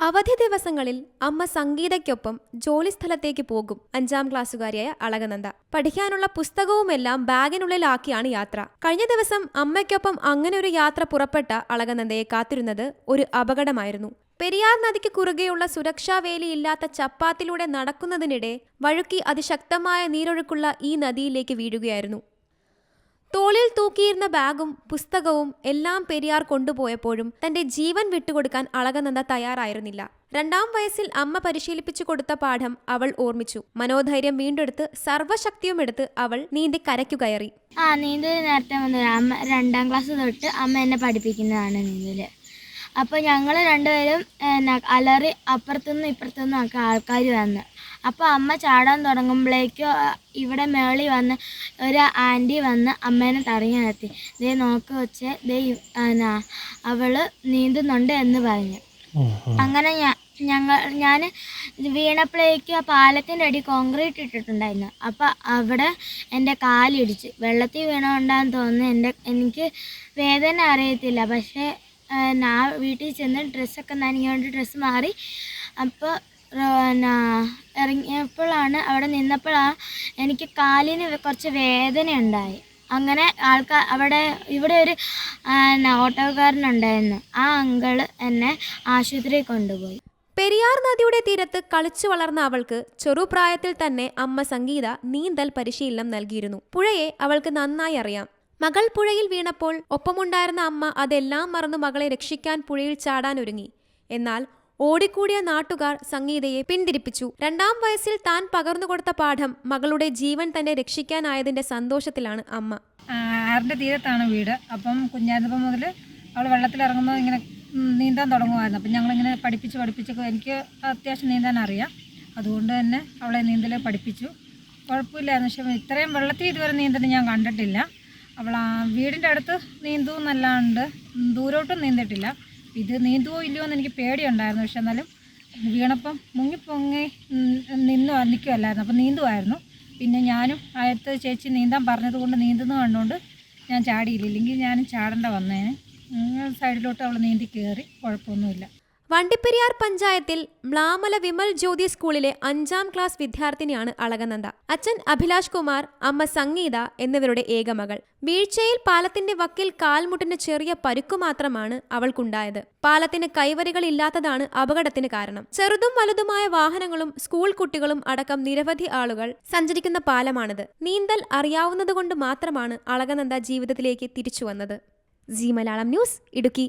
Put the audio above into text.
അവധി ദിവസങ്ങളിൽ അമ്മ സംഗീതയ്ക്കൊപ്പം ജോലിസ്ഥലത്തേക്ക് പോകും അഞ്ചാം ക്ലാസ്സുകാരിയായ അളകനന്ദ. പഠിക്കാനുള്ള പുസ്തകവുമെല്ലാം ബാഗിനുള്ളിലാക്കിയാണ് യാത്ര. കഴിഞ്ഞ ദിവസം അമ്മയ്ക്കൊപ്പം അങ്ങനെ ഒരു യാത്ര പുറപ്പെട്ട അളകനന്ദയെ കാത്തിരുന്നത് ഒരു അപകടമായിരുന്നു. പെരിയാർ നദിക്ക് കുറുകെയുള്ള സുരക്ഷാ വേലിയില്ലാത്ത ചപ്പാത്തിലൂടെ നടക്കുന്നതിനിടെ വഴുക്കി അതിശക്തമായ നീരൊഴുക്കുള്ള ഈ നദിയിലേക്ക് വീഴുകയായിരുന്നു. തോളിൽ തൂക്കിയിരുന്ന ബാഗും പുസ്തകവും എല്ലാം പെരിയാർ കൊണ്ടുപോയപ്പോഴും തന്റെ ജീവൻ വിട്ടുകൊടുക്കാൻ അളകനന്ദ തയ്യാറായിരുന്നില്ല. രണ്ടാം വയസ്സിൽ അമ്മ പരിശീലിപ്പിച്ചു കൊടുത്ത പാഠം അവൾ ഓർമ്മിച്ചു. മനോധൈര്യം വീണ്ടെടുത്ത് സർവശക്തിയും എടുത്ത് അവൾ നീന്തി കരയ്ക്കു കയറി. ആ നീന്തൽ നേരത്തെ വന്നു അമ്മ രണ്ടാം ക്ലാസ് തൊട്ട് അമ്മ എന്നെ പഠിപ്പിക്കുന്നതാണ് നീന്തൽ അപ്പോൾ ഞങ്ങൾ രണ്ടുപേരും എന്നാ അലറി അപ്പുറത്തുനിന്നും ഇപ്പുറത്തുനിന്നും ഒക്കെ ആൾക്കാർ വന്ന്. അപ്പോൾ അമ്മ ചാടാൻ തുടങ്ങുമ്പോഴേക്കും ഇവിടെ മേളി വന്ന് ഒരു ആന്റി വന്ന് അമ്മേനെ തടഞ്ഞു നിർത്തി. ദേ നോക്ക് വെച്ച് ദേ അവൾ നീന്തുന്നുണ്ട് എന്ന് പറഞ്ഞു. അങ്ങനെ ഞാൻ ഞങ്ങൾ ഞാൻ വീണപ്പോഴേക്ക് ആ പാലത്തിന്റെ അടി കോൺക്രീറ്റ് ഇട്ടിട്ടുണ്ടായിരുന്നു. അപ്പോൾ അവിടെ എന്റെ കാലിടിച്ച്. വെള്ളത്തിൽ വീണോണ്ടാന്ന് തോന്നുന്നു. എന്റെ എനിക്ക് വേദന അറിയത്തില്ല. പക്ഷേ ഞാൻ വീട്ടിൽ ചെന്ന് ഡ്രസ്സൊക്കെ നനഞ്ഞുകൊണ്ട് ഡ്രസ്സ് മാറി. അപ്പോൾ പിന്നെ ഇറങ്ങിയപ്പോഴാണ് അവിടെ നിന്നപ്പോഴാണ് എനിക്ക് കാലിന് കുറച്ച് വേദന ഉണ്ടായി. അങ്ങനെ ആൾക്കാർ അവിടെ ഇവിടെ ഒരു ഓട്ടോക്കാരനുണ്ടായിരുന്നു. ആ അങ്കിൾ എന്നെ ആശുപത്രിയിൽ കൊണ്ടുപോയി. പെരിയാർ നദിയുടെ തീരത്ത് കളിച്ചു വളർന്ന അവൾക്ക് ചെറുപ്രായത്തിൽ തന്നെ അമ്മ സംഗീത നീന്തൽ പരിശീലനം നൽകിയിരുന്നു. പുഴയെ അവൾക്ക് നന്നായി അറിയാം. മകൾ പുഴയിൽ വീണപ്പോൾ ഒപ്പമുണ്ടായിരുന്ന അമ്മ അതെല്ലാം മറന്നു മകളെ രക്ഷിക്കാൻ പുഴയിൽ ചാടാനൊരുങ്ങി എന്നാൽ ഓടിക്കൂടിയ നാട്ടുകാർ സംഗീതയെ പിന്തിരിപ്പിച്ചു. രണ്ടാം വയസ്സിൽ താൻ പകർന്നു കൊടുത്ത പാഠം മകളുടെ ജീവൻ തന്നെ രക്ഷിക്കാനായതിന്റെ സന്തോഷത്തിലാണ് അമ്മ. ആറിന്റെ തീരത്താണ് വീട്. അപ്പം കുഞ്ഞായിരുന്നപ്പം മുതൽ അവൾ വെള്ളത്തിലിറങ്ങുമ്പോൾ ഇങ്ങനെ ഉം, നീന്താൻ തുടങ്ങുമായിരുന്നു. അപ്പം ഞങ്ങളിങ്ങനെ പഠിപ്പിച്ച് പഠിപ്പിച്ച് എനിക്ക് അത്യാവശ്യം നീന്താൻ അറിയാം. അതുകൊണ്ട് തന്നെ അവളെ നീന്തൽ പഠിപ്പിച്ചു. കുഴപ്പമില്ലായിരുന്നു. പക്ഷേ ഇത്രയും വെള്ളത്തിൽ ഇതുവരെ നീന്തൽ ഞാൻ കണ്ടിട്ടില്ല. അവൾ വീടിന്റെ അടുത്ത് നീന്തും എന്നല്ലാണ്ട് ദൂരോട്ടും നീന്തിട്ടില്ല ഇത് നീന്തുവോ ഇല്ലയോ എന്ന് എനിക്ക് പേടിയുണ്ടായിരുന്നു. പക്ഷെ എന്നാലും വീണപ്പം മുങ്ങിപ്പൊങ്ങി പൊങ്ങി നിന്നു നിൽക്കുമല്ലായിരുന്നു അപ്പം നീന്തുമായിരുന്നു പിന്നെ ഞാനും ആയത്ത് ചേച്ചി നീന്താൻ പറഞ്ഞത് കൊണ്ട് നീന്തുന്നു കണ്ടുകൊണ്ട് ഞാൻ ചാടിയില്ല. ഇല്ലെങ്കിൽ ഞാനും ചാടേണ്ട വന്നേനെ. സൈഡിലോട്ട് അവൾ നീന്തി കയറി. കുഴപ്പമൊന്നുമില്ല. വണ്ടിപ്പെരിയാർ പഞ്ചായത്തിൽ മ്ലാമല വിമൽ ജ്യോതി സ്കൂളിലെ അഞ്ചാം ക്ലാസ് വിദ്യാർത്ഥിനിയാണ് അളകനന്ദ. അച്ഛൻ അഭിലാഷ് കുമാർ അമ്മ സംഗീത എന്നിവരുടെ ഏകമകൾ. വീഴ്ചയിൽ പാലത്തിന്റെ വക്കിൽ കാൽമുട്ടിന് ചെറിയ പരുക്കു മാത്രമാണ് അവൾക്കുണ്ടായത്. പാലത്തിന് കൈവരികൾ ഇല്ലാത്തതാണ് അപകടത്തിന് കാരണം. ചെറുതും വലുതുമായ വാഹനങ്ങളും സ്കൂൾ കുട്ടികളും അടക്കം നിരവധി ആളുകൾ സഞ്ചരിക്കുന്ന പാലമാണിത്. നീന്തൽ അറിയാവുന്നതുകൊണ്ട് മാത്രമാണ് അളകനന്ദ ജീവിതത്തിലേക്ക് തിരിച്ചു വന്നത്. Zee Malayalam news Idukki.